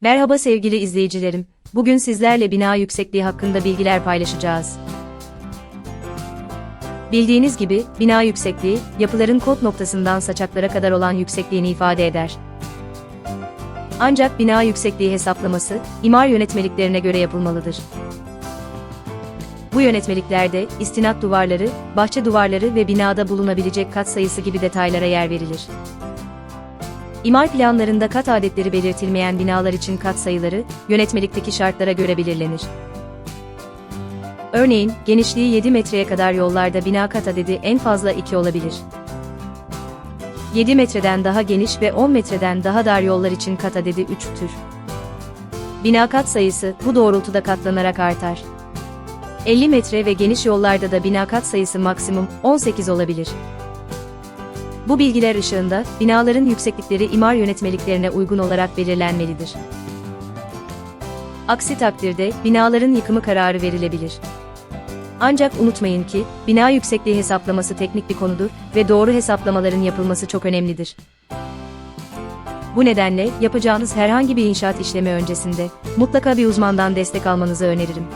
Merhaba sevgili izleyicilerim. Bugün sizlerle bina yüksekliği hakkında bilgiler paylaşacağız. Bildiğiniz gibi, bina yüksekliği, yapıların kod noktasından saçaklara kadar olan yüksekliğini ifade eder. Ancak bina yüksekliği hesaplaması, imar yönetmeliklerine göre yapılmalıdır. Bu yönetmeliklerde, istinat duvarları, bahçe duvarları ve binada bulunabilecek kat sayısı gibi detaylara yer verilir. İmar planlarında kat adetleri belirtilmeyen binalar için kat sayıları, yönetmelikteki şartlara göre belirlenir. Örneğin, genişliği 7 metreye kadar yollarda bina kat adedi en fazla 2 olabilir. 7 metreden daha geniş ve 10 metreden daha dar yollar için kat adedi 3'tür. Bina kat sayısı bu doğrultuda katlanarak artar. 50 metre ve geniş yollarda da bina kat sayısı maksimum 18 olabilir. Bu bilgiler ışığında, binaların yükseklikleri imar yönetmeliklerine uygun olarak belirlenmelidir. Aksi takdirde, binaların yıkımı kararı verilebilir. Ancak unutmayın ki, bina yüksekliği hesaplaması teknik bir konudur ve doğru hesaplamaların yapılması çok önemlidir. Bu nedenle, yapacağınız herhangi bir inşaat işlemi öncesinde, mutlaka bir uzmandan destek almanızı öneririm.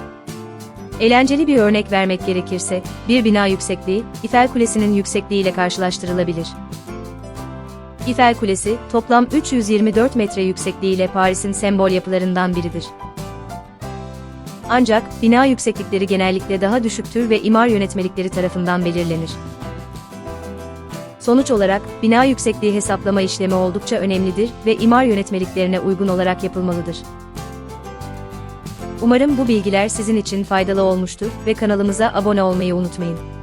Eğlenceli bir örnek vermek gerekirse, bir bina yüksekliği, Eiffel Kulesi'nin yüksekliği ile karşılaştırılabilir. Eiffel Kulesi, toplam 324 metre yüksekliğiyle Paris'in sembol yapılarından biridir. Ancak, bina yükseklikleri genellikle daha düşüktür ve imar yönetmelikleri tarafından belirlenir. Sonuç olarak, bina yüksekliği hesaplama işlemi oldukça önemlidir ve imar yönetmeliklerine uygun olarak yapılmalıdır. Umarım bu bilgiler sizin için faydalı olmuştur ve kanalımıza abone olmayı unutmayın.